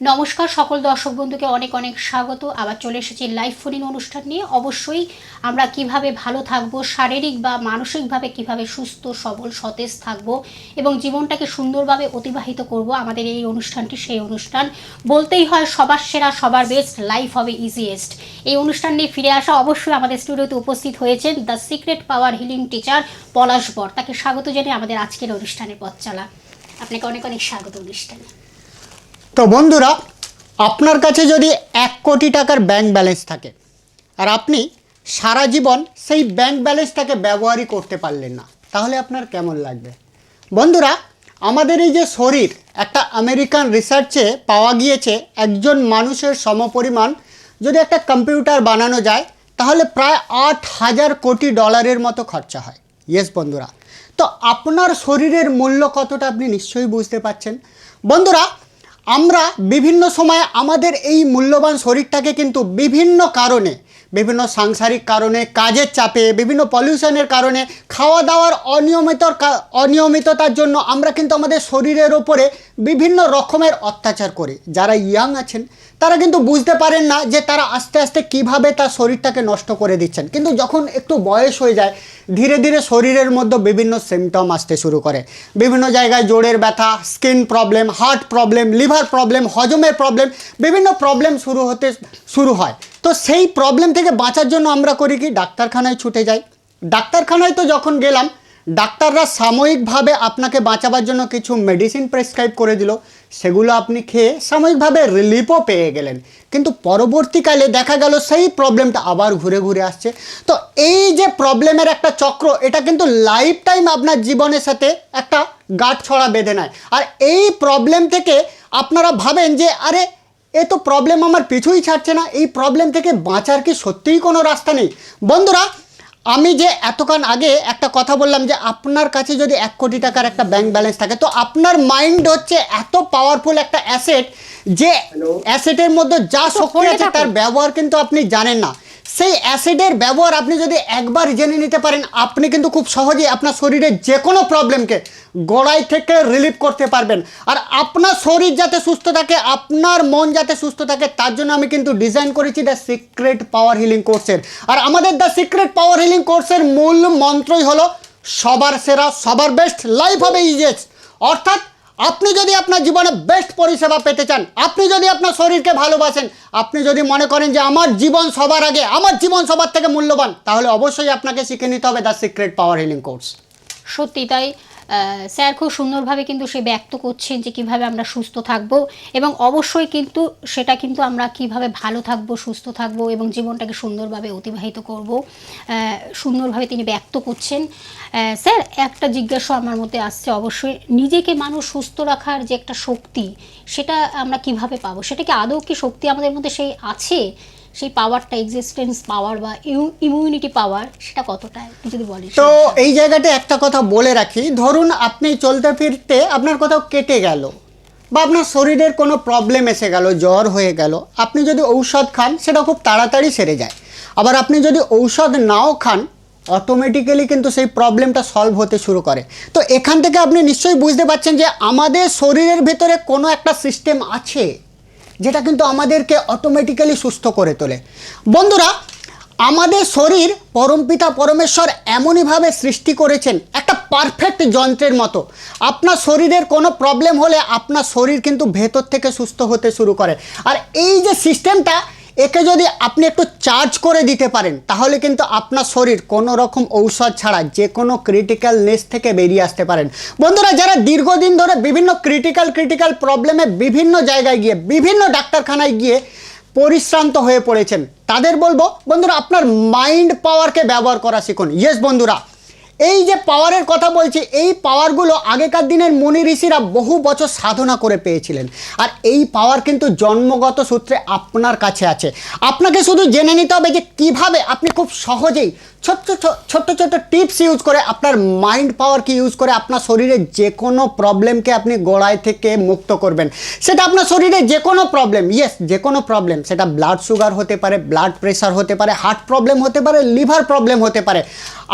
নমস্কার, সকল দর্শক বন্ধুকে অনেক অনেক স্বাগত। আবার চলে এসেছি লাইভ ফোনিন অনুষ্ঠান নিয়ে। অবশ্যই আমরা কীভাবে ভালো থাকব, শারীরিক বা মানসিকভাবে কীভাবে সুস্থ, সবল, সতেজ থাকব এবং জীবনটাকে সুন্দরভাবে অতিবাহিত করব, আমাদের এই অনুষ্ঠানটি, সেই অনুষ্ঠান। বলতেই হয়, সবার সেরা, সবার বেস্ট লাইফ হবে ইজিয়েস্ট এই অনুষ্ঠান নিয়ে ফিরে আসা অবশ্যই আমাদের স্টুডিওতে উপস্থিত হয়েছেন the secret power healing teacher Palash Bar. তাকে স্বাগত জানিয়ে আমাদের আজকের অনুষ্ঠানের পথ চালা। আপনাকে অনেক অনেক স্বাগত অনুষ্ঠানে। তো বন্ধুরা, আপনার কাছে যদি এক কোটি টাকার ব্যাংক ব্যালেন্স থাকে, আর আপনি সারা জীবন সেই ব্যাংক ব্যালেন্সটাকে ব্যবহারই করতে পারলেন না, তাহলে আপনার কেমন লাগবে? বন্ধুরা, আমাদের এই যে শরীর, একটা আমেরিকান রিসার্চে পাওয়া গিয়েছে, একজন মানুষের সমপরিমাণ যদি একটা কম্পিউটার বানানো যায়, তাহলে প্রায় আট হাজার কোটি ডলারের মতো খরচা হয়। ইয়েস বন্ধুরা। তো আপনার শরীরের মূল্য কতটা আপনি নিশ্চয়ই বুঝতে পারছেন? বন্ধুরা আমরা বিভিন্ন সময় আমাদের এই মূল্যবান শরীরটাকে কিন্তু বিভিন্ন কারণে বিভিন্ন সাংসারিক কারণে, কাজের চাপে, বিভিন্ন পলিউশনের কারণে খাওয়া দাওয়ার অনিয়মিত অনিয়মিততার জন্য আমরা কিন্তু আমাদের শরীরের ওপরে বিভিন্ন রকমের অত্যাচার করি। যারা ইয়াং আছেন, তারা কিন্তু বুঝতে পারেন না যে তারা আস্তে আস্তে কীভাবে তার শরীরটাকে নষ্ট করে দিচ্ছেন। কিন্তু যখন একটু বয়স হয়ে যায়, ধীরে ধীরে শরীরের মধ্যে বিভিন্ন সিমটম আসতে শুরু করে। বিভিন্ন জায়গায় জোড়ের ব্যথা skin problem heart problem liver problem হজমের প্রবলেম বিভিন্ন প্রবলেম শুরু হতে, শুরু হয়। তো সেই প্রবলেম থেকে বাঁচার জন্য আমরা করি কি? ডাক্তারখানায় ছুটে যাই। ডাক্তারখানায় তো যখন গেলাম, ডাক্তাররা সাময়িকভাবে আপনাকে বাঁচাবার জন্য কিছু মেডিসিন প্রেসক্রাইব করে দিল। সেগুলো আপনি খেয়ে সাময়িকভাবে রিলিফও পেয়ে গেলেন। কিন্তু পরবর্তীকালে দেখা গেল সেই প্রবলেমটা আবার ঘুরে ঘুরে আসছে। তো এই যে প্রবলেমের একটা চক্র, এটা কিন্তু লাইফ টাইম আপনার জীবনের সাথে একটা গাঁট ছড়া বেঁধে নেয়। আর এই প্রবলেম থেকে আপনারা ভাবেন যে, আরে এ তো প্রবলেম আমার পিছুই ছাড়ছে না। এই প্রবলেম থেকে বাঁচার কি সত্যিই কোনো রাস্তা নেই? বন্ধুরা আমি যে এতক্ষণ আগে একটা কথা বললাম যে আপনার কাছে যদি এক কোটি টাকার একটা ব্যাংক ব্যালেন্স থাকে তো আপনার মাইন্ড হচ্ছে এত পাওয়ারফুল একটা অ্যাসেট যে অ্যাসেটের মধ্যে যা শক্তি আছে তার ব্যবহার কিন্তু আপনি জানেন না। সেই অ্যাসিডের ব্যবহার আপনি যদি একবার জেনে নিতে পারেন আপনি কিন্তু খুব সহজেই আপনার শরীরের যে কোনো প্রবলেমকে গোড়াই থেকে রিলিভ করতে পারবেন। আর আপনার শরীর যাতে সুস্থ থাকে, আপনার মন যাতে সুস্থ থাকে, তার জন্য আমি কিন্তু ডিজাইন করেছি দ্য সিক্রেট পাওয়ার হিলিং কোর্সের আর আমাদের দ্য সিক্রেট পাওয়ার হিলিং কোর্সের মূল মন্ত্রই হলো, সবার সেরা, সবার বেস্ট লাইফ হবে ইজেস অর্থাৎ আপনি যদি আপনার জীবনে বেস্ট পরিষেবা পেতে চান, আপনি যদি আপনার শরীরকে ভালোবাসেন, আপনি যদি মনে করেন যে আমার জীবন সবার আগে, আমার জীবন সবার থেকে মূল্যবান, তাহলে অবশ্যই আপনাকে শিখে নিতে হবে the secret power healing course সত্যি, তাই স্যার খুব সুন্দরভাবে কিন্তু সে ব্যক্ত করছেন যে কীভাবে আমরা সুস্থ থাকব এবং অবশ্যই কিন্তু সেটা কিন্তু আমরা কীভাবে ভালো থাকব, সুস্থ থাকব এবং জীবনটাকে সুন্দরভাবে অতিবাহিত করব সুন্দরভাবে তিনি ব্যক্ত করছেন। স্যার, একটা জিজ্ঞাসা আমার মধ্যে আসছে অবশ্যই, নিজেকে মানুষ সুস্থ রাখার যে একটা শক্তি, সেটা আমরা কীভাবে পাবো? সেটা কি আদৌ কি শক্তি আমাদের মধ্যে সেই আছে? সেই পাওয়ারটা এক্সিস্টেন্স পাওয়ার বা ইমিউনিটি পাওয়ার সেটা কতটা? যদি বলিস। তো এই জায়গাতে একটা কথা বলে রাখি, ধরুন আপনি চলতে ফিরতে আপনার কোথাও কেটে গেল বা আপনার শরীরের কোনো প্রবলেম এসে গেল, জ্বর হয়ে গেল, আপনি যদি ঔষধ খান, সেটা খুব তাড়াতাড়ি সেরে যায়। আবার আপনি যদি ঔষধ নাও খান অটোমেটিক্যালি কিন্তু সেই প্রবলেমটা সলভ হতে শুরু করে। তো এখান থেকে আপনি নিশ্চয়ই বুঝতে পারছেন যে আমাদের শরীরের ভেতরে কোনো একটা সিস্টেম আছে। যেটা কিন্তু আমাদেরকে অটোমেটিক্যালি সুস্থ করে তোলে। বন্ধুরা, আমাদের শরীর পরমপিতা পরমেশ্বর এমনইভাবে সৃষ্টি করেছেন, একটা পারফেক্ট যন্ত্রের মতো। আপনার শরীরের কোনো প্রবলেম হলে আপনার শরীর কিন্তু ভেতর থেকে সুস্থ হতে শুরু করে। আর এই যে সিস্টেমটা একে যদি আপনি একটু চার্জ করে দিতে পারেন, তাহলে কিন্তু আপনার শরীর কোনো রকম ঔষধ ছাড়া যে কোনো ক্রিটিক্যাল নেস থেকে বেরিয়ে আসতে পারেন। বন্ধুরা, যারা দীর্ঘদিন ধরে বিভিন্ন ক্রিটিক্যাল ক্রিটিক্যাল প্রবলেমে বিভিন্ন জায়গায় গিয়ে, বিভিন্ন ডাক্তারখানায় গিয়ে পরিশ্রান্ত হয়ে পড়েছেন, তাদের বলব, বন্ধুরা, আপনার মাইন্ড পাওয়ারকে ব্যবহার করা শিখুন। ইয়েস বন্ধুরা এই যে পাওয়ারের কথা বলছি, এই পাওয়ারগুলো আগেকার দিনের মুনি ঋষিরা বহু বছর সাধনা করে পেয়েছিলেন। আর এই পাওয়ার কিন্তু জন্মগত সূত্রে আপনার কাছে আছে। আপনাকে শুধু জেনে নিতে হবে যে কীভাবে আপনি খুব সহজেই ছোট্ট ছোট্ট ছোট্ট টিপস ইউজ করে, আপনার মাইন্ড পাওয়ারকে ইউজ করে আপনার শরীরে যে কোনো প্রবলেমকে আপনি গোড়ায় থেকে মুক্ত করবেন। সেটা আপনার শরীরে যে কোনো প্রবলেম ইয়েস যে কোনো প্রবলেম সেটা ব্লাড সুগার হতে পারে ব্লাড প্রেশার হতে পারে হার্ট প্রবলেম হতে পারে লিভার প্রবলেম হতে পারে।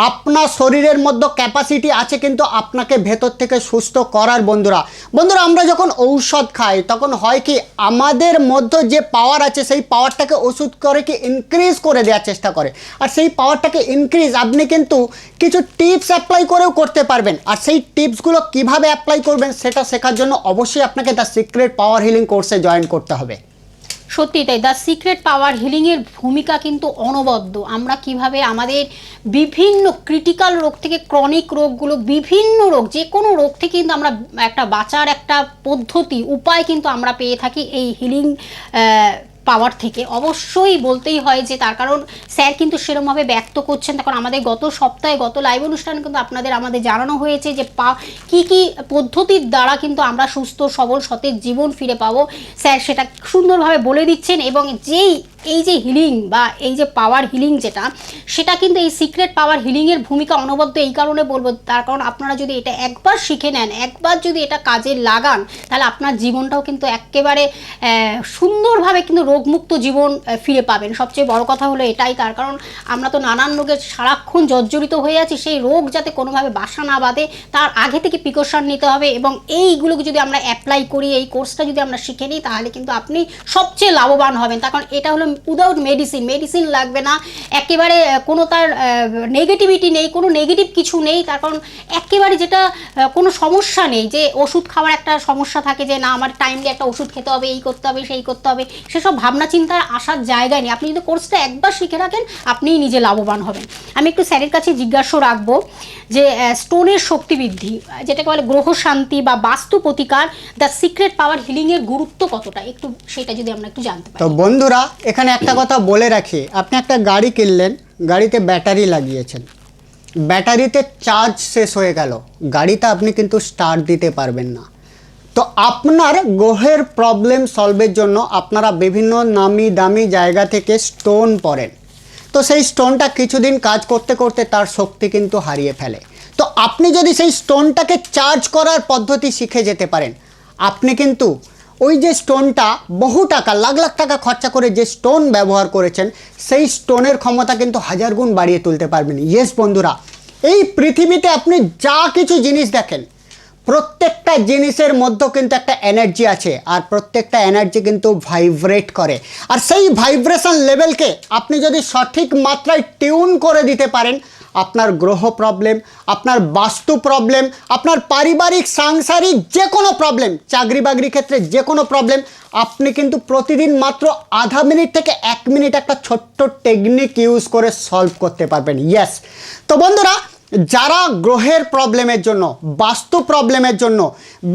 আপনার শরীরের মধ্যে ক্যাপাসিটি আছে কিন্তু আপনাকে ভেতর থেকে সুস্থ করার বন্ধুরা। বন্ধুরা, আমরা যখন ঔষধ খাই, তখন হয় কি, আমাদের মধ্যে যে পাওয়ার আছে, সেই পাওয়ারটাকে ওষুধ করে কি ইনক্রিজ করে দেওয়ার চেষ্টা করে। আর সেই পাওয়ারটাকে ইনক্রিজ আপনি কিন্তু কিছু টিপস অ্যাপ্লাই করেও করতে পারবেন। আর সেই টিপসগুলো কীভাবে অ্যাপ্লাই করবেন সেটা শেখার জন্য অবশ্যই আপনাকে দ্য সিক্রেট পাওয়ার হিলিং কোর্সে জয়েন করতে হবে। সত্যি তাই দ্য সিক্রেট পাওয়ার হিলিংয়ের ভূমিকা কিন্তু অনবদ্য। আমরা কীভাবে আমাদের বিভিন্ন ক্রিটিক্যাল রোগ থেকে ক্রনিক রোগগুলো, বিভিন্ন রোগ যে কোনো রোগ থেকে কিন্তু আমরা একটা বাঁচার একটা পদ্ধতি, উপায় কিন্তু আমরা পেয়ে থাকি এই হিলিং পাওয়ার থেকে। অবশ্যই বলতেই হয় যে তার কারণ স্যার কিন্তু সেরকমভাবে ব্যক্ত করছেন। তখন আমাদের গত সপ্তাহে, গত লাইভ অনুষ্ঠান কিন্তু আপনাদের আমাদের জানানো হয়েছে যে পা, কী কী পদ্ধতির দ্বারা কিন্তু আমরা সুস্থ, সবল, সতেজ জীবন ফিরে পাবো। স্যার সেটা সুন্দরভাবে বলে দিচ্ছেন এবং যেই এই যে হিলিং বা এই যে পাওয়ার হিলিং যেটা, সেটা কিন্তু এই সিক্রেট পাওয়ার হিলিংয়ের ভূমিকা অনবদ্য এই কারণে বলব। তার কারণ আপনারা যদি এটা একবার শিখে নেন, একবার যদি এটা কাজে লাগান, তাহলে আপনার জীবনটাও কিন্তু একেবারে সুন্দরভাবে কিন্তু রোগমুক্ত জীবন ফিরে পাবেন। সবচেয়ে বড় কথা হলো এটাই। তার কারণ আমরা তো নানান রোগের সারাক্ষণ জর্জরিত হয়ে আছি, সেই রোগ যাতে কোনোভাবে বাসা না বাঁধে, তার আগে থেকে প্রিকশন নিতে হবে এবং এইগুলোকে যদি আমরা অ্যাপ্লাই করি, এই কোর্সটা যদি আমরা শিখে নিই, তাহলে কিন্তু আপনি সবচেয়ে লাভবান হবেন। তার কারণ এটা হলো উইদাউট মেডিসিন মেডিসিন লাগবে না। একেবারে কোনো তার নেগেটিভিটি নেই, কোনো নেগেটিভ কিছু নেই, তার কারণ একেবারে যেটা কোনো সমস্যা নেই যে ওষুধ খাওয়ার একটা সমস্যা থাকে যে না, আমার টাইমলি একটা ওষুধ খেতে হবে, এই করতে হবে, সেই করতে হবে। সেসব ভাবনা চিন্তার আসার জায়গা নেই। আপনি যদি কোর্সটা একবার শিখে রাখেন, আপনিই নিজে লাভবান হবেন। আমি একটু স্যারের কাছে জিজ্ঞাসা রাখব যে স্টোনের শক্তি বৃদ্ধি যেটাকে বলে গ্রহ শান্তি বা বাস্তু প্রতিকার দ্য সিক্রেট পাওয়ার হিলিংয়ের গুরুত্ব কতটা? একটু সেটা যদি আমরা একটু জানতে পারি। তো বন্ধুরা, এখানে একটা কথা বলে রাখি, আপনি একটা গাড়ি কিনলেন, গাড়িতে ব্যাটারি লাগিয়েছেন। ব্যাটারিতে চার্জ শেষ হয়ে গেল গাড়িটা আপনি কিন্তু স্টার্ট দিতে পারবেন না। তো আপনার গ্রহের প্রবলেম সলভের জন্য আপনারা বিভিন্ন নামি দামি জায়গা থেকে স্টোন পড়েন। তো সেই স্টোনটা কিছুদিন কাজ করতে করতে তার শক্তি কিন্তু হারিয়ে ফেলে। তো আপনি যদি সেই স্টোনটাকে চার্জ করার পদ্ধতি শিখে যেতে পারেন, আপনি কিন্তু ওই যে স্টোনটা বহু টাকা, লাখ লাখ টাকা খরচা করে যে স্টোন ব্যবহার করেছেন, সেই স্টোনের ক্ষমতা কিন্তু হাজার গুণ বাড়িয়ে তুলতে পারবেন। ইয়েস বন্ধুরা, এই পৃথিবীতে আপনি যা কিছু জিনিস দেখেন, প্রত্যেকটা জিনিসের মধ্যে কিন্তু একটা এনার্জি আছে আর প্রত্যেকটা এনার্জি কিন্তু ভাইব্রেট করে। আর সেই ভাইব্রেশন লেভেলকে আপনি যদি সঠিক মাত্রায় টিউন করে দিতে পারেন আপনার গ্রহ প্রবলেম আপনার বাস্তু প্রবলেম আপনার পারিবারিক, সাংসারিক যে কোনো প্রবলেম চাকরি বাকরি ক্ষেত্রে যে কোনো প্রবলেম আপনি কিন্তু প্রতিদিন মাত্র আধা মিনিট থেকে এক মিনিট একটা ছোট্ট টেকনিক ইউজ করে সলভ করতে পারবেন। ইয়েস তো বন্ধুরা, যারা গ্রহের প্রবলেমের জন্য, বাস্তু প্রবলেমের জন্য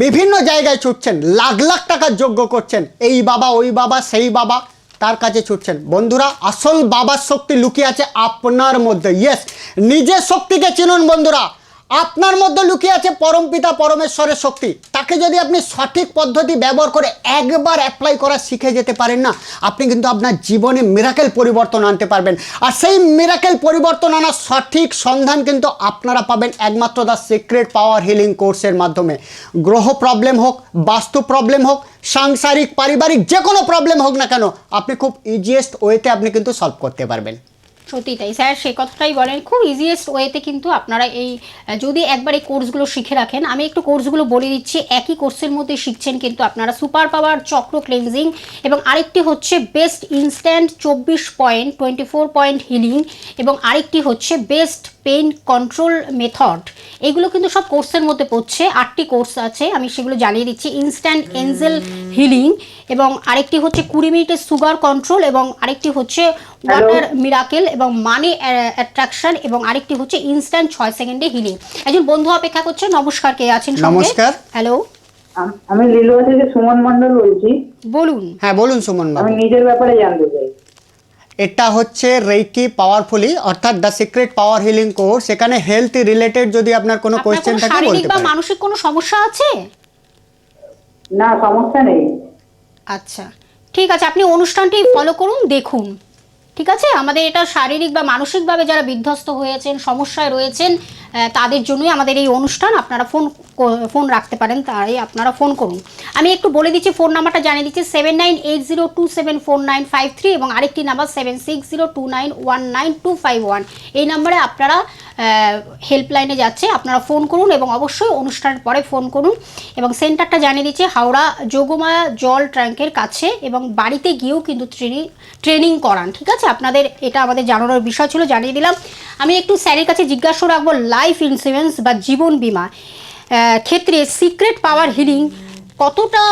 বিভিন্ন জায়গায় ছুটছেন, লাখ লাখ টাকা যোগ্য করছেন, এই বাবা, ওই বাবা, সেই বাবা তার কাছে ছুটছেন। বন্ধুরা, আসল বাবার শক্তি লুকিয়ে আছে আপনার মধ্যে। ইয়েস নিজের শক্তিকে চিনুন বন্ধুরা। আপনার মধ্যে লুকিয়ে আছে পরমপিতা পরমেশ্বরের শক্তি। তাকে যদি আপনি সঠিক পদ্ধতি ব্যবহার করে একবার অ্যাপ্লাই করা শিখে যেতে পারেন না, আপনি কিন্তু আপনার জীবনে মিরাকেল পরিবর্তন আনতে পারবেন। আর সেই মিরাকেল পরিবর্তন আনার সঠিক সন্ধান কিন্তু আপনারা পাবেন একমাত্র দ্য সিক্রেট পাওয়ার হিলিং কোর্সের মাধ্যমে। গ্রহ প্রবলেম হোক, বাস্তু প্রবলেম হোক, সাংসারিক, পারিবারিক যে কোনো প্রবলেম হোক না কেন, আপনি খুব ইজিয়েস্ট ওয়েতে আপনি কিন্তু সলভ করতে পারবেন। সত্যি তাই। স্যার, সে কথাটাই বলেন, খুব ইজিয়েস্ট ওয়েতে কিন্তু আপনারা এই, যদি একবার এই কোর্সগুলো শিখে রাখেন, আমি একটু কোর্সগুলো বলে দিচ্ছি, একই কোর্সের মধ্যে শিখছেন কিন্তু আপনারা সুপার পাওয়ার চক্র ক্লেন্সিং এবং আরেকটি হচ্ছে বেস্ট ইনস্ট্যান্ট চব্বিশ point twenty four point healing এবং আরেকটি হচ্ছে বেস্ট পেইন কন্ট্রোল মেথড এগুলো কিন্তু সব কোর্সের মধ্যে পড়ছে আটটি কোর্স আছে আমি সেগুলো জানিয়ে দিচ্ছি। ইনস্ট্যান্ট এঞ্জেল হিলিং এবং আরেকটি হচ্ছে কুড়ি মিনিটের সুগার কন্ট্রোল এবং আরেকটি হচ্ছে ওয়াটার মিরাকেল এবং মানি অ্যাট্রাকশন এবং আরেকটি হচ্ছে ইনস্ট্যান্ট ছয় সেকেন্ডে হিলিং একজন বন্ধু অপেক্ষা করছে নমস্কার কে আছেন নমস্কার। হ্যালো আমি লিলুয়া থেকে সুমন মন্ডল বলছি। বলুন। হ্যাঁ বলুন সুমন আমি নিজের ব্যাপারে জানতে চাই। এটা হচ্ছে রেইকি পাওয়ারফুলি অর্থাৎ the secret power healing course এখানে হেলথ রিলেটেড যদি আপনার কোনো কোশ্চেন কোয়েশ্চেন থাকে বলতে পারেন। মানসিক কোনো সমস্যা আছে? না সমস্যা নেই। আচ্ছা। ঠিক আছে আপনি অনুষ্ঠানটি ফলো করুন দেখুন। ঠিক আছে? আমাদের এটা শারীরিক বা মানসিকভাবে যারা বিধ্বস্ত হয়েছেন, সমস্যায় রয়েছেন তাদের জন্যই আমাদের এই অনুষ্ঠান। আপনারা ফোন ফোন রাখতে পারেন, তাই আপনারা ফোন করুন। আমি একটু বলে দিচ্ছি, ফোন নাম্বারটা জানিয়ে দিচ্ছি seven nine eight zero two seven four nine five three এবং আরেকটি number seven six zero two nine one nine two five one এই নাম্বারে আপনারা হেল্পলাইনে যাচ্ছে আপনারা ফোন করুন এবং অবশ্যই অনুষ্ঠানের পরে ফোন করুন। এবং সেন্টারটা জানিয়ে দিচ্ছে হাওড়া যোগমায়া জল ট্যাঙ্কের কাছে এবং বাড়িতে গিয়েও কিন্তু ট্রেনিং ট্রেনিং করান ঠিক আছে? আপনাদের এটা আমাদের জানানোর বিষয় ছিল জানিয়ে দিলাম। আমি একটু স্যারের কাছে জিজ্ঞাসা রাখব লাইফ ইন্স্যুরেন্স বা জীবন বিমা ক্ষেত্রে সিক্রেট পাওয়ার হিলিং কতটা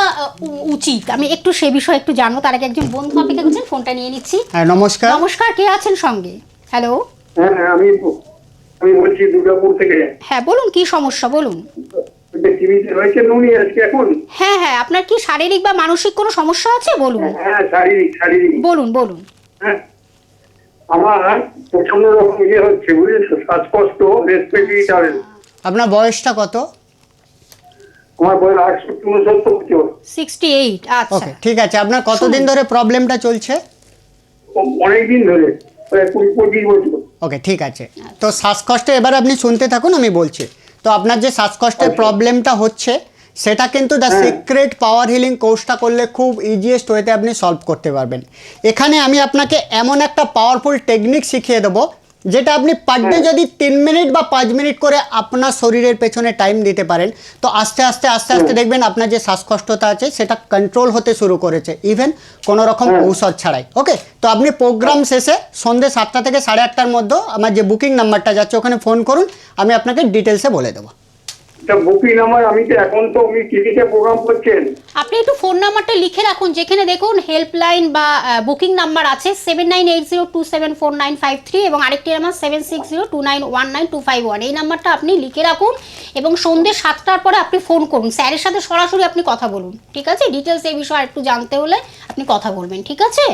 উচিত? আমি একটু সে বিষয়ে একটু জানব তার আগে একজন বন্ধু অপেক্ষা করছেন ফোনটা নিয়ে নিচ্ছি। হ্যাঁ নমস্কার। নমস্কার কে আছেন সঙ্গে? হ্যালো হ্যাঁ হ্যাঁ, আমি আমি বলছি দুর্গাপুর থেকে। হ্যাঁ বলুন কি সমস্যা বলুন। হ্যাঁ হ্যাঁ আপনার কি শারীরিক বা মানসিক কোনো সমস্যা আছে? বলুন। হ্যাঁ শারীরিক শারীরিক। বলুন বলুন। হ্যাঁ আমার প্রচণ্ড রকম ইয়ে হচ্ছে বুঝেছ শ্বাসকষ্ট রেসপিরেটরি আপনার বয়সটা কত? আমার বয়স আটষট্টি উনসত্তর বছর। সিক্সটি এইট আচ্ছা ঠিক আছে আপনার কতদিন ধরে প্রবলেমটা চলছে? অনেকদিন ধরে প্রায় কুড়ি পঁচিশ বছর। ওকে ঠিক আছে। তো শ্বাসকষ্ট এবার আপনি শুনতে থাকুন আমি বলছি। তো আপনার যে শ্বাসকষ্টের প্রবলেমটা হচ্ছে সেটা কিন্তু দ্য সিক্রেট পাওয়ার হিলিং কোর্সটা করলে খুব ইজিয়েস্ট ওয়েতে আপনি সলভ করতে পারবেন। এখানে আমি আপনাকে এমন একটা পাওয়ারফুল টেকনিক শিখিয়ে দেবো যেটা আপনি পার ডে যদি তিন মিনিট বা পাঁচ মিনিট করে আপনার শরীরের পেছনে টাইম দিতে পারেন। তো আস্তে আস্তে আস্তে আস্তে দেখবেন আপনার যে শ্বাসকষ্টতা আছে সেটা কন্ট্রোল হতে শুরু করেছে। ইভেন কোনো রকম ঔষধ ছাড়াই। ওকে তো আপনি প্রোগ্রাম শেষে সন্ধ্যে সাতটা থেকে সাড়ে আটটার মধ্যে আমার যে বুকিং নাম্বারটা যাচ্ছে ওখানে ফোন করুন। আমি আপনাকে ডিটেলসে বলে দেবো। বুকিং নাম্বার আমি তো এখন তো উনি টিভিতে প্রোগ্রাম করছেন? আপনি একটু ফোন নাম্বারটা লিখে রাখুন যেখানে দেখুন হেল্পলাইন বা বুকিং নাম্বার আছে seven nine eight zero two seven four nine five three এবং আরেকটি number seven six zero two nine one nine two five one এই নাম্বারটা আপনি লিখে রাখুন এবং সন্ধ্যে সাতটার পরে আপনি ফোন করুন। স্যারের সাথে সরাসরি আপনি কথা বলুন ঠিক আছে? ডিটেলস এই বিষয়ে একটু জানতে হলে আপনি কথা বলবেন ঠিক আছে?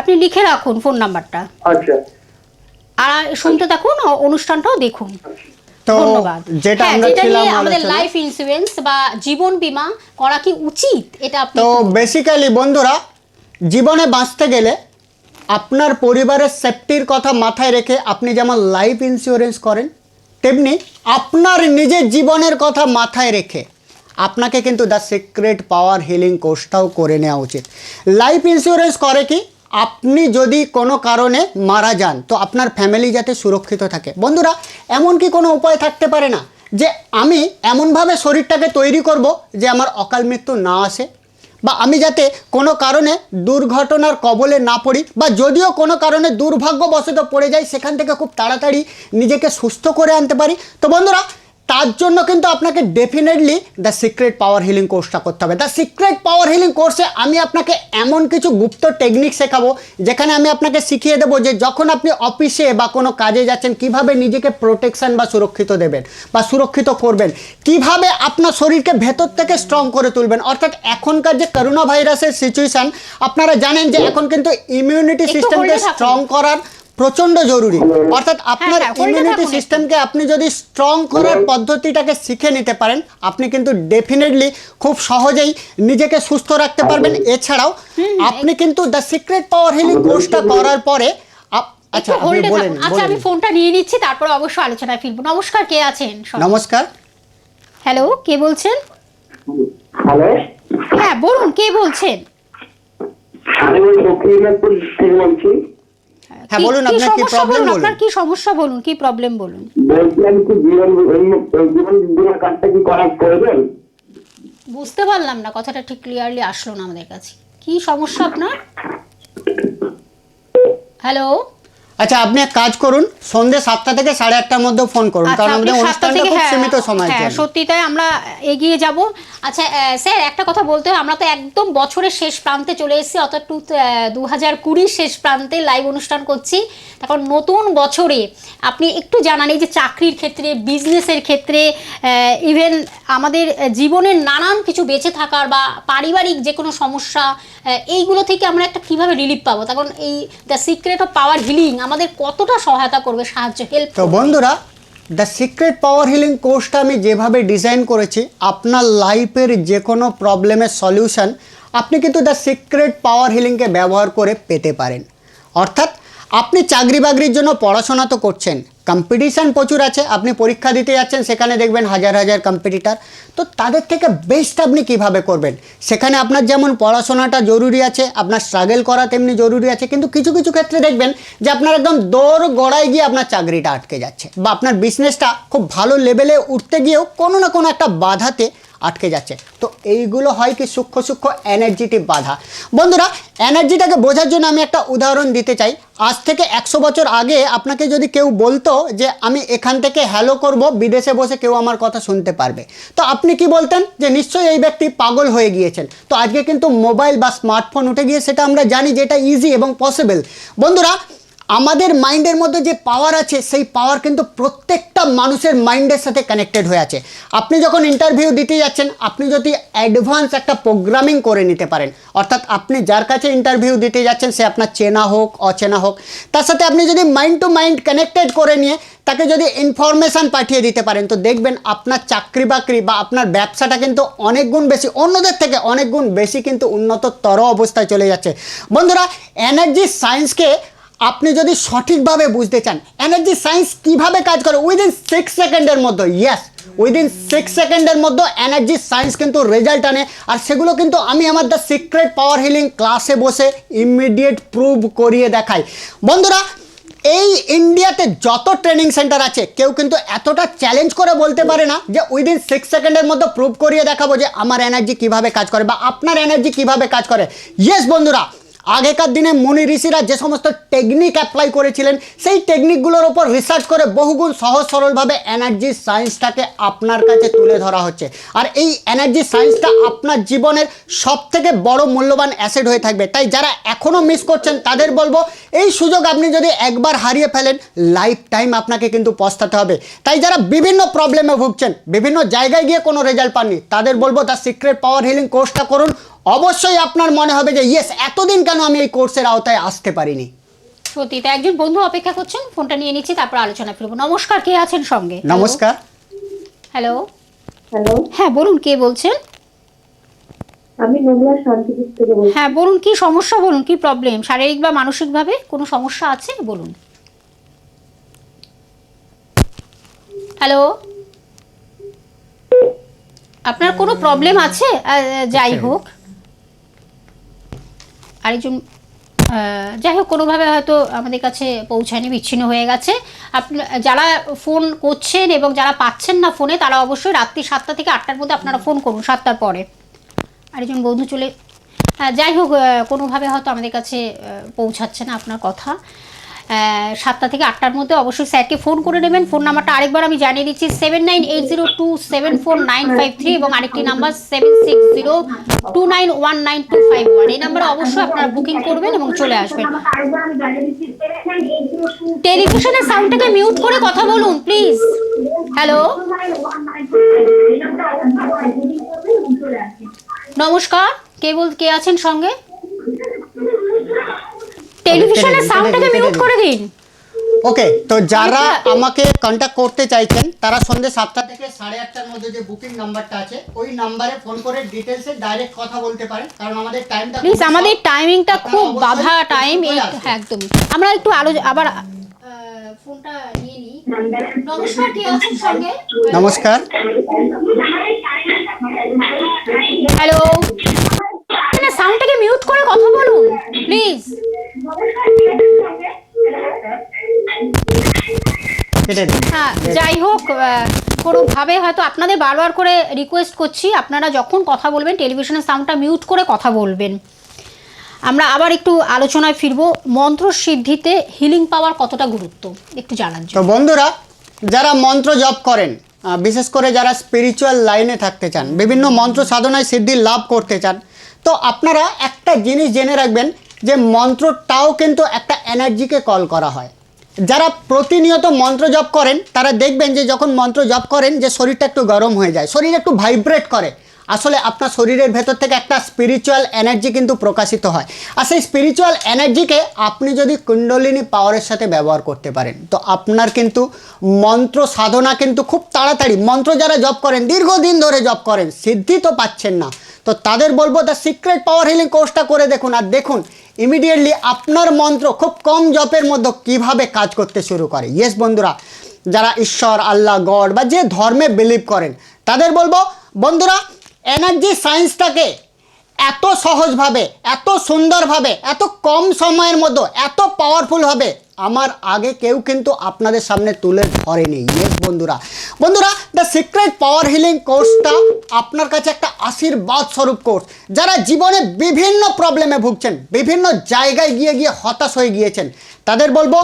আপনি লিখে রাখুন ফোন নাম্বারটা আচ্ছা। আর শুনতে থাকুন অনুষ্ঠানটাও দেখুন। তো যেটা হ্যাঁ, আমরা ছিলাম আমাদের লাইফ ইন্স্যুরেন্স বা জীবন বীমা করা কি উচিত? এটা তো বেসিক্যালি বন্ধুরা জীবনে বাঁচতে গেলে আপনার পরিবারের সেফটির কথা মাথায় রেখে আপনি যেমন লাইফ ইন্স্যুরেন্স করেন তেমনি আপনার নিজের জীবনের কথা মাথায় রেখে আপনাকে কিন্তু দ্য সিক্রেট পাওয়ার হিলিং কোর্সটাও করে নেওয়া উচিত। লাইফ ইন্স্যুরেন্স করে কি? আপনি যদি কোনো কারণে মারা যান, তো আপনার ফ্যামিলি যাতে সুরক্ষিত থাকে। বন্ধুরা, এমন কি কোনো উপায় থাকতে পারে না? যে আমি এমনভাবে শরীরটাকে তৈরি করব যে আমার অকাল মৃত্যু না আসে, বা আমি যাতে কোনো কারণে দুর্ঘটনার কবলে না পড়ি, বা যদিও কোনো কারণে দুর্ভাগ্যবশত পড়ে যাই, সেখান থেকে খুব তাড়াতাড়ি নিজেকে সুস্থ করে আনতে পারি। তো বন্ধুরা তার জন্য কিন্তু আপনাকে definitely the secret power healing কোর্সটা করতে হবে দ্য সিক্রেট পাওয়ার হিলিং কোর্সে আমি আপনাকে এমন কিছু গুপ্ত টেকনিক শেখাবো যেখানে আমি আপনাকে শিখিয়ে দেবো যে যখন আপনি অফিসে বা কোনো কাজে যাচ্ছেন কীভাবে নিজেকে প্রোটেকশন বা সুরক্ষিত দেবেন বা সুরক্ষিত করবেন কীভাবে আপনার শরীরকে ভেতর থেকে স্ট্রং করে তুলবেন অর্থাৎ এখনকার যে করোনা ভাইরাসের সিচুয়েশন আপনারা জানেন যে এখন কিন্তু ইমিউনিটি সিস্টেমকে। স্ট্রং করার প্রচণ্ড জরুরি। অর্থাৎ আপনার হ্যাঁ, hold এ ইমিউনিটি সিস্টেমকে আপনি যদি স্ট্রং করার পদ্ধতিটাকে শিখে নিতে পারেন আপনি কিন্তু ডেফিনেটলি খুব সহজেই নিজেকে সুস্থ রাখতে পারবেন। এছাড়াও আপনি কিন্তু দ্য সিক্রেট পাওয়ার হিলিং কোর্সটা করার পরে আপ- আচ্ছা। আচ্ছা আমি ফোনটা নিয়ে নিচ্ছি তারপরে অবশ্যই আলোচনায় ফিরবো। নমস্কার কে আছেন? নমস্কার। হ্যালো কে বলছেন? হ্যালো হ্যাঁ বলুন কে বলছেন? আমি বলছি। হ্যাঁ, বলুন, আপনার কি সমস্যা বলুন। আপনার কি সমস্যা বলুন কি প্রবলেম বলুন? বলছিলাম কি জীবন জীবন বীমা কার্ডটা কি করা প্রয়োজন? বুঝতে পারলাম না কথাটা ঠিক ক্লিয়ারলি আসলো না আমাদের কাছে। কি সমস্যা আপনার? হ্যালো আচ্ছা আপনি এক কাজ করুন সন্ধ্যে সাতটা থেকে সাড়ে আটটার মধ্যে ফোন করুন আচ্ছা কারণ আমাদের অনুষ্ঠানটা খুব হ্যাঁ সীমিত সময় হ্যাঁ সত্যি তাই আমরা এগিয়ে যাব। আচ্ছা স্যার একটা কথা বলতে হয় আমরা তো একদম বছরের শেষ প্রান্তে চলে এসেছি অর্থাৎ টু দু হাজার কুড়ির শেষ প্রান্তে লাইভ অনুষ্ঠান করছি। এখন নতুন বছরে আপনি একটু জানান এই যে চাকরির ক্ষেত্রে বিজনেসের ক্ষেত্রে ইভেন আমাদের জীবনের নানান কিছু বেঁচে থাকার বা পারিবারিক যে কোনো সমস্যা এইগুলো থেকে আমরা একটা কীভাবে রিলিফ পাবো? তখন এই the secret of power healing আমাদের কতটা সহায়তা করবে সাহায্য হেল্প তো বন্ধুরা দ্য সিক্রেট পাওয়ার হিলিং কোর্সটা আমি যেভাবে ডিজাইন করেছি আপনার লাইফের যে কোনো প্রবলেমের সলিউশন আপনি কিন্তু দ্য সিক্রেট পাওয়ার হিলিংকে ব্যবহার করে পেতে পারেন। অর্থাৎ আপনি চাকরি বাকরির জন্য পড়াশোনা তো করছেন। কম্পিটিশান প্রচুর আছে, আপনি পরীক্ষা দিতে যাচ্ছেন, সেখানে দেখবেন হাজার হাজার কম্পিটিটার তো তাদের থেকে বেস্ট আপনি কীভাবে করবেন? সেখানে আপনার যেমন পড়াশোনাটা জরুরি আছে, আপনার স্ট্রাগল করা তেমনি জরুরি আছে, কিন্তু কিছু কিছু ক্ষেত্রে দেখবেন যে আপনার একদম দৌড় গড়ায় গিয়ে আপনার চাকরিটা আটকে যাচ্ছে বা আপনার বিজনেসটা খুব ভালো লেভেলে উঠতে গিয়েও কোনো না কোনো একটা বাধাতে আটকে যাচ্ছে। তো এইগুলো হয় কি সূক্ষ্ম সূক্ষ্ম এনার্জিটিভ বাধা। বন্ধুরা এনার্জিটাকে বোঝার জন্য আমি একটা উদাহরণ দিতে চাই। আজ থেকে একশো বছর আগে আপনাকে যদি কেউ বলতো যে, আমি এখান থেকে হ্যালো করব, বিদেশে বসে কেউ আমার কথা শুনতে পারবে। তো আপনি কি বলতেন? যে, নিশ্চয়ই এই ব্যক্তি পাগল হয়ে গিয়েছেন। তো আজকে কিন্তু মোবাইল বা স্মার্টফোন উঠে গিয়ে সেটা আমরা জানি যে, এটা ইজি এবং পসিবল বন্ধুরা, আমাদের মাইন্ডের মধ্যে যে পাওয়ার আছে, সেই পাওয়ার কিন্তু প্রত্যেকটা মানুষের মাইন্ডের সাথে কানেক্টেড হয়ে আছে। আপনি যখন ইন্টারভিউ দিতে যাচ্ছেন, আপনি যদি অ্যাডভান্স একটা প্রোগ্রামিং করে নিতে পারেন, অর্থাৎ আপনি যার কাছে ইন্টারভিউ দিতে যাচ্ছেন, সে আপনার চেনা হোক, অচেনা হোক, তার সাথে আপনি যদি মাইন্ড টু মাইন্ড কানেক্টেড করে নিয়ে তাকে যদি ইনফরমেশান পাঠিয়ে দিতে পারেন, তো দেখবেন আপনার চাকরি বাকরি বা আপনার ব্যবসাটা কিন্তু অনেক গুণ বেশি, অন্যদের থেকে অনেক গুণ বেশি কিন্তু উন্নততর অবস্থায় চলে যাচ্ছে। বন্ধুরা এনার্জি সায়েন্সকে আপনি যদি সঠিকভাবে বুঝতে চান এনার্জি সায়েন্স কীভাবে কাজ করে উইদিন সিক্স সেকেন্ডের মধ্যে ইয়েস উইদিন সিক্স সেকেন্ডের মধ্যে এনার্জি সায়েন্স কিন্তু রেজাল্ট আনে। আর সেগুলো কিন্তু আমি আমার দ্য সিক্রেট পাওয়ার হিলিং ক্লাসে বসে ইমিডিয়েট প্রুভ করিয়ে দেখাই। বন্ধুরা, এই ইন্ডিয়াতে যত ট্রেনিং সেন্টার আছে, কেউ কিন্তু এতটা চ্যালেঞ্জ করে বলতে পারে না যে উইদিন সিক্স সেকেন্ডের মধ্যে প্রুভ করিয়ে দেখাবো যে আমার এনার্জি কীভাবে কাজ করে বা আপনার এনার্জি কীভাবে কাজ করে। ইয়েস বন্ধুরা আগেকার দিনে মুনি ঋষিরা যে সমস্ত টেকনিক অ্যাপ্লাই করেছিলেন, সেই টেকনিকগুলোর ওপর রিসার্চ করে বহুগুণ সহজ সরলভাবে এনার্জি সায়েন্সটাকে আপনার কাছে তুলে ধরা হচ্ছে। আর এই এনার্জি সায়েন্সটা আপনার জীবনের সব থেকে বড় মূল্যবান অ্যাসেট হয়ে থাকবে। তাই যারা এখনও মিস করছেন, তাদের বলব, এই সুযোগ আপনি যদি একবার হারিয়ে ফেলেন লাইফ টাইম আপনাকে কিন্তু পস্তাতে হবে। তাই যারা বিভিন্ন প্রবলেমে ভুগছেন, বিভিন্ন জায়গায় গিয়ে কোনো রেজাল্ট পাননি, তাদের বলব দ্য সিক্রেট পাওয়ার হিলিং কোর্সটা করুন। অবশ্যই আপনার মনে হবে যে ইয়েস এতদিন কেন আমি এই কোর্সের আওতায় আসতে পারিনি? সত্যি তো একজন বন্ধু অপেক্ষা করছেন ফোনটা নিয়ে নিচ্ছি তারপর আলোচনা ফিরবো। নমস্কার কে আছেন সঙ্গে? নমস্কার। হ্যালো হ্যালো হ্যাঁ বলুন কে বলছেন? আমি নদিয়া শান্তিপুর থেকে বলছি। হ্যাঁ বলুন কি সমস্যা বলুন কি প্রবলেম শারীরিক বা মানসিকভাবে কোনো সমস্যা আছে? বলুন। হ্যালো আপনার কোনো প্রবলেম আছে? আহ, যাই আচ্ছা। হোক। আরেকজন যাই হোক, কোনোভাবে হয়তো আমাদের কাছে পৌঁছায়নি, বিচ্ছিন্ন হয়ে গেছে। আপনার যারা ফোন করছেন এবং যারা পাচ্ছেন না ফোনে, তারা অবশ্যই রাত্রি সাতটা থেকে আটটার মধ্যে আপনারা ফোন করুন, সাতটার পরে। আরেকজন বন্ধু চলে যাই হোক কোনোভাবে হয়তো আমাদের কাছে পৌঁছাচ্ছে না আপনার কথা। সাতটা থেকে আটটার মধ্যে অবশ্যই স্যারকে ফোন করে নেবেন। ফোন নাম্বারটা আরেকবার আমি জানিয়ে দিচ্ছি seven nine eight zero two seven four nine five three এবং আরেকটি number seven six zero two nine one nine two five one এই নাম্বারে অবশ্যই আপনারা বুকিং করবেন এবং চলে আসবেন। টেলিভিশনের সাউন্ডটাকে মিউট করে কথা বলুন প্লিজ হ্যালো নমস্কার। কে বল, কে আছেন সঙ্গে? টেলিভিশনের সাউন্ডটাকে মিউট করে দিন। ওকে তো যারা। আমাকে কন্ট্যাক্ট করতে চাইছেন তারা সন্ধ্যে সাতটা থেকে সাড়ে আটটার মধ্যে যে বুকিং নাম্বারটা আছে ওই নাম্বারে ফোন করে ডিটেলসে ডাইরেক্ট কথা বলতে পারেন কারণ আমাদের টাইমটা প্লিজ আমাদের টাইমিংটা খুব বাধা টাইম হ্যাঁ একদমই আমরা একটু আলো আবার ফোনটা নিয়ে নিই। নমস্কার কে আছেন সঙ্গে? নমস্কার। হ্যালো সাউন্ডটাকে মিউট করে কথা বলুন প্লিজ কোনোভাবে হয়তো আপনাদের বারবার করে রিকোয়েস্ট করছি, আপনারা যখন কথা বলবেন টেলিভিশনের সাউন্ডটা মিউট করে কথা বলবেন। আমরা আবার একটু আলোচনায় ফিরবো, মন্ত্র সিদ্ধিতে হিলিং পাওয়ার কতটা গুরুত্ব? একটু জানার তো বন্ধুরা, যারা মন্ত্র জপ করেন বিশেষ করে যারা স্পিরিচুয়াল লাইনে থাকতে চান, বিভিন্ন মন্ত্র সাধনায় সিদ্ধি লাভ করতে চান, তো আপনারা একটা জিনিস জেনে রাখবেন যে মন্ত্রটাও কিন্তু একটা এনার্জিকে কল করা হয়। যারা প্রতিনিয়ত মন্ত্র জপ করেন, তারা দেখবেন যে যখন মন্ত্র জপ করেন, যে শরীরটা একটু গরম হয়ে যায়, শরীর একটু ভাইব্রেট করে। আসলে আপনার শরীরের ভেতর থেকে একটা স্পিরিচুয়াল এনার্জি কিন্তু প্রকাশিত হয়। আর সেই স্পিরিচুয়াল এনার্জিকে আপনি যদি কুণ্ডলিনী পাওয়ারের সাথে ব্যবহার করতে পারেন, তো আপনার কিন্তু মন্ত্র সাধনা কিন্তু খুব তাড়াতাড়ি, মন্ত্র যারা জপ করেন, দীর্ঘদিন ধরে জপ করেন, সিদ্ধি তো পাচ্ছেন না। তো তাদের বলব দ্য সিক্রেট পাওয়ার হিলিং কোর্সটা করে দেখুন আর দেখুন ইমিডিয়েটলি আপনার মন্ত্র খুব কম জপের মধ্যে কীভাবে কাজ করতে শুরু করে? ইয়েস বন্ধুরা, যারা ঈশ্বর, আল্লাহ, গড বা যে ধর্মে বিলিভ করেন, তাদের বলব, বন্ধুরা এনার্জি সায়েন্সটাকে এত সহজভাবে, এত সুন্দরভাবে, এত কম সময়ের মধ্যে, এত পাওয়ারফুল হবে, আমার আগে কেউ কিন্তু আপনাদের সামনে তুলে ধরেনি। ইয়েস বন্ধুরা। বন্ধুরা দ্য সিক্রেট পাওয়ার হিলিং কোর্সটা আপনার কাছে একটা আশীর্বাদ স্বরূপ কোর্স যারা জীবনে বিভিন্ন প্রবলেমে ভুগছেন, বিভিন্ন জায়গায় গিয়ে গিয়ে হতাশ হয়ে গিয়েছেন, তাদের বলব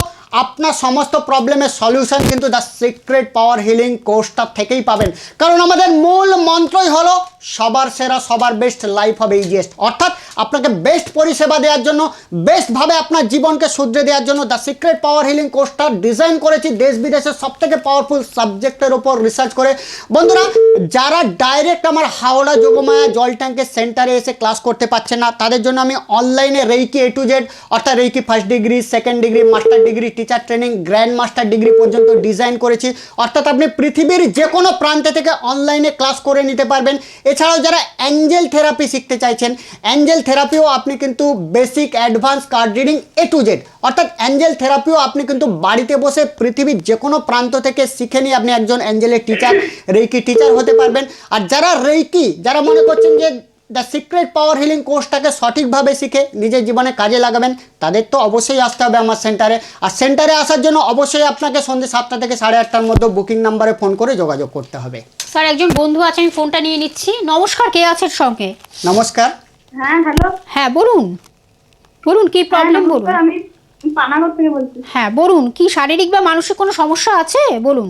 আপনার সমস্ত প্রবলেমের সলিউশন কিন্তু দ্য সিক্রেট পাওয়ার হিলিং কোর্সটা থেকেই পাবেন। কারণ আমাদের মূল মন্ত্রই হলো সবার সেরা, সবার বেস্ট লাইফ হবে ইজিয়েস্ট অর্থাৎ আপনাকে বেস্ট পরিষেবা দেওয়ার জন্য বেস্টভাবে আপনার জীবনকে শুধরে দেওয়ার জন্য দ্য সিক্রেট পাওয়ার হিলিং কোর্সটা ডিজাইন করেছি দেশ বিদেশের সব থেকে পাওয়ারফুল সাবজেক্টের ওপর রিসার্চ করে। বন্ধুরা, যারা ডাইরেক্ট আমার হাওড়া যোগমায়া জল ট্যাঙ্কের সেন্টারে এসে ক্লাস করতে পারছে না, তাদের জন্য আমি অনলাইনে রেইকি এ টু জেড অর্থাৎ reiki first degree second degree master degree teacher training grand master degree পর্যন্ত ডিজাইন করেছি। অর্থাৎ আপনি পৃথিবীর যে কোনো প্রান্তে থেকে অনলাইনে ক্লাস করে নিতে পারবেন। এছাড়াও যারা অ্যাঞ্জেল থেরাপি শিখতে চাইছেন অ্যাঞ্জেল থেরাপিও আপনি কিন্তু basic advance card reading A to Z অর্থাৎ অ্যাঞ্জেল থেরাপিও আপনি কিন্তু বাড়িতে বসে পৃথিবীর যে কোনো প্রান্ত থেকে শিখে নিয়ে আপনি একজন অ্যাঞ্জেলের টিচার রেইকি টিচার হতে পারবেন। আর যারা রেইকি যারা মনে করছেন যে দ্য সিক্রেট পাওয়ার হিলিং কোর্সটাকে সঠিকভাবে শিখে নিজের জীবনে কাজে লাগাবেন তাদের তো অবশ্যই আসতে হবে আমার সেন্টারে আর সেন্টারে আসার জন্য অবশ্যই আপনাকে সন্ধ্যে সাতটা থেকে সাড়ে আটটার মধ্যে বুকিং নাম্বারে ফোন করে যোগাযোগ করতে হবে। স্যার একজন বন্ধু আছে আমি ফোনটা নিয়ে নিচ্ছি। নমস্কার কে আছেন সঙ্গে? নমস্কার। হ্যাঁ হ্যালো হ্যাঁ বলুন। বলুন কি প্রবলেম হ্যাঁ, বলুন। আমি পানাগড় থেকে বলছি। হ্যাঁ বলুন কি শারীরিক বা মানসিক কোনো সমস্যা আছে? বলুন।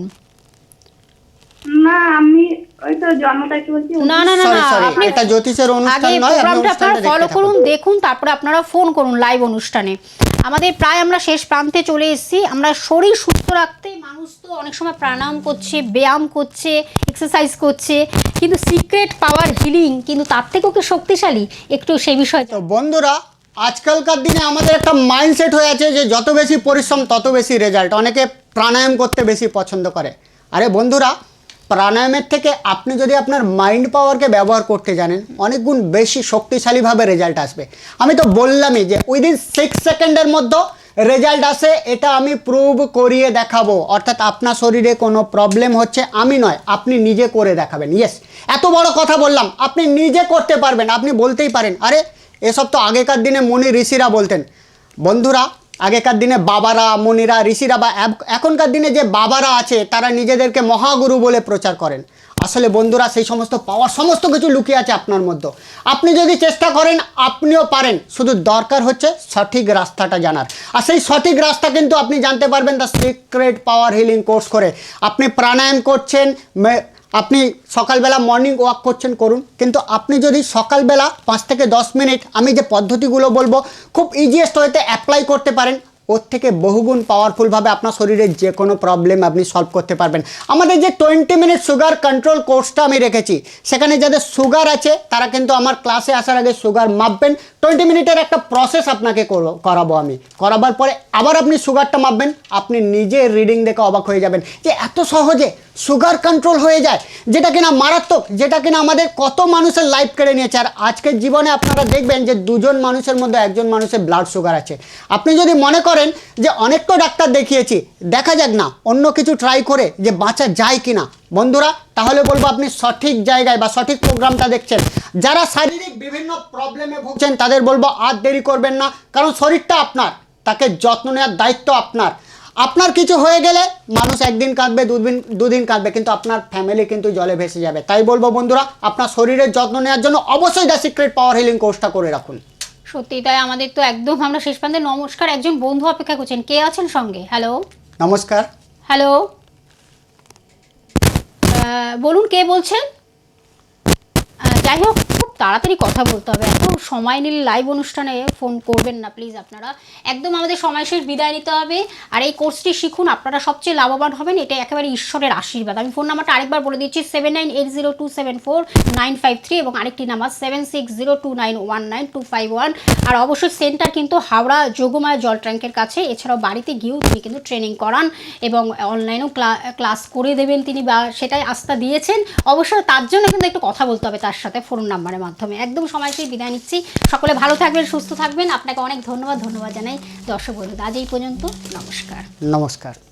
না আমি ওই তো জন্ম তারিখ বলছি? না না আপনি এটা জ্যোতিষের আগে অনুষ্ঠান নয় আপনি প্রোগ্রামটা আপনারা অনুষ্ঠানটা ফলো করুন দেখুন তারপরে আপনারা ফোন করুন লাইভ অনুষ্ঠানে। আমাদের প্রায় আমরা শেষ প্রান্তে চলে এসেছি। আমরা শরীর সুস্থ রাখতে মানুষ তো অনেক সময় প্রাণায়াম করছে ব্যায়াম করছে এক্সারসাইজ করছে কিন্তু সিক্রেট পাওয়ার হিলিং কিন্তু তার থেকেও কি শক্তিশালী? একটু সেই বিষয়ে তো বন্ধুরা আজকালকার দিনে আমাদের একটা মাইন্ডসেট হয়ে আছে যে যত বেশি পরিশ্রম তত বেশি রেজাল্ট অনেকে প্রাণায়াম করতে বেশি পছন্দ করে। আরে বন্ধুরা প্রাণায়ামের থেকে আপনি যদি আপনার মাইন্ড পাওয়ারকে ব্যবহার করতে জানেন, অনেক গুণ বেশি শক্তিশালীভাবে রেজাল্ট আসবে। আমি তো বললামই যে উইদিন সিক্স সেকেন্ডের মধ্যে রেজাল্ট আসে, এটা আমি প্রুভ করিয়ে দেখাবো। অর্থাৎ আপনার শরীরে কোনো প্রবলেম হচ্ছে, আমি নয়, আপনি নিজে করে দেখাবেন। ইয়েস এত বড় কথা বললাম, আপনি নিজে করতে পারবেন, আপনি বলতেই পারেন, আরে এসব তো আগেকার দিনে মনি ঋষিরা বলতেন, বন্ধুরা আগেকার দিনে বাবারা, মুনিরা, ঋষিরা বা এখনকার দিনে যে বাবারা আছে, তারা নিজেদেরকে মহাগুরু বলে প্রচার করেন। আসলে বন্ধুরা, সেই সমস্ত পাওয়ার সমস্ত কিছু লুকিয়ে আছে আপনার মধ্যে। আপনি যদি চেষ্টা করেন, আপনিও পারেন। শুধু দরকার হচ্ছে সঠিক রাস্তাটা জানার। আর সেই সঠিক রাস্তা কিন্তু আপনি জানতে পারবেন the secret power healing course করে। আপনি প্রাণায়াম করছেন আপনি সকালবেলা মর্নিং ওয়াক করছেন, করুন। কিন্তু আপনি যদি সকালবেলা পাঁচ থেকে দশ মিনিট, আমি যে পদ্ধতিগুলো বলব, খুব ইজিয়েস্ট ওয়েতে অ্যাপ্লাই করতে পারেন। ওর থেকে বহুগুণ পাওয়ারফুলভাবে আপনার শরীরের যে কোনো প্রবলেম আপনি সলভ করতে পারবেন। আমাদের যে টোয়েন্টি মিনিট সুগার কন্ট্রোল কোর্সটা আমি রেখেছি, সেখানে যাদের সুগার আছে, তারা কিন্তু আমার ক্লাসে আসার আগে সুগার মাপবেন। টোয়েন্টি মিনিটের একটা প্রসেস আপনাকে করো- করাবো আমি। করাবার পরে আবার আপনি সুগারটা মাপবেন, আপনি নিজে রিডিং দেখে অবাক হয়ে যাবেন যে এত সহজে সুগার কন্ট্রোল হয়ে যায়, যেটা কিনা মারাত্মক, যেটা কিনা আমাদের কত মানুষের লাইফ কেড়ে নিয়েছে। আর আজকের জীবনে আপনারা দেখবেন যে দুজন মানুষের মধ্যে একজন মানুষের ব্লাড সুগার আছে। আপনি যদি মনে করেন যে অনেক তো ডাক্তার দেখিয়েছি, দেখা যাক না, অন্য কিছু ট্রাই করে যে বাঁচা যায় কি না বন্ধুরা, তাহলে বলব আপনি সঠিক জায়গায় বা সঠিক প্রোগ্রামটা দেখছেন। যারা শারীরিক বিভিন্ন প্রবলেমে ভুগছেন, তাদের বলব আর দেরি করবেন না, কারণ শরীরটা আপনার, তাকে যত্ন নেওয়ার দায়িত্ব আপনার। আপনার কিছু হয়ে গেলে মানুষ একদিন কাঁদবে দুদিন দুদিন কাঁদবে কিন্তু আপনার ফ্যামিলি কিন্তু জলে ভেসে যাবে। তাই বলব বন্ধুরা আপনার শরীরের যত্ন নেওয়ার জন্য অবশ্যই দ্য সিক্রেট পাওয়ার হিলিং কোর্সটা করে রাখুন। সত্যি তাই আমাদের তো একদম আমরা শেষ প্রান্তে নমস্কার একজন বন্ধু অপেক্ষা করছেন। কে আছেন সঙ্গে? হ্যালো নমস্কার। হ্যালো বলুন কে বলছেন? যাই হোক তাড়াতাড়ি কথা বলতে হবে। এত সময় নিলে লাইভ অনুষ্ঠানে ফোন করবেন না প্লিজ আপনারা। একদম আমাদের সময় শেষ, বিদায় নিতে হবে। আর এই কোর্সটি শিখুন, আপনারা সবচেয়ে লাভবান হবেন, এটা একেবারে ঈশ্বরের আশীর্বাদ। আমি ফোন নাম্বারটা আরেকবার বলে দিচ্ছি seven nine eight zero two seven four nine five three এবং আরেকটি number seven six zero two nine one nine two five one আর অবশ্যই সেন্টার কিন্তু হাওড়া যোগমায়া জল ট্যাঙ্কের কাছে, এছাড়াও বাড়িতে গিয়েও তিনি কিন্তু ট্রেনিং করান এবং অনলাইনেও ক্লাস করে দেবেন তিনি বা সেটাই আস্থা দিয়েছেন। অবশ্যই তার জন্য কিন্তু একটু কথা বলতে হবে, তার সাথে ফোন নাম্বারের মাধ্যমে। একদম সময়কেই বিদায় নিচ্ছি। সকলে ভালো থাকবেন, সুস্থ থাকবেন। আপনাকে অনেক ধন্যবাদ ধন্যবাদ জানাই দর্শক বন্ধু আজ এই পর্যন্ত, নমস্কার। নমস্কার।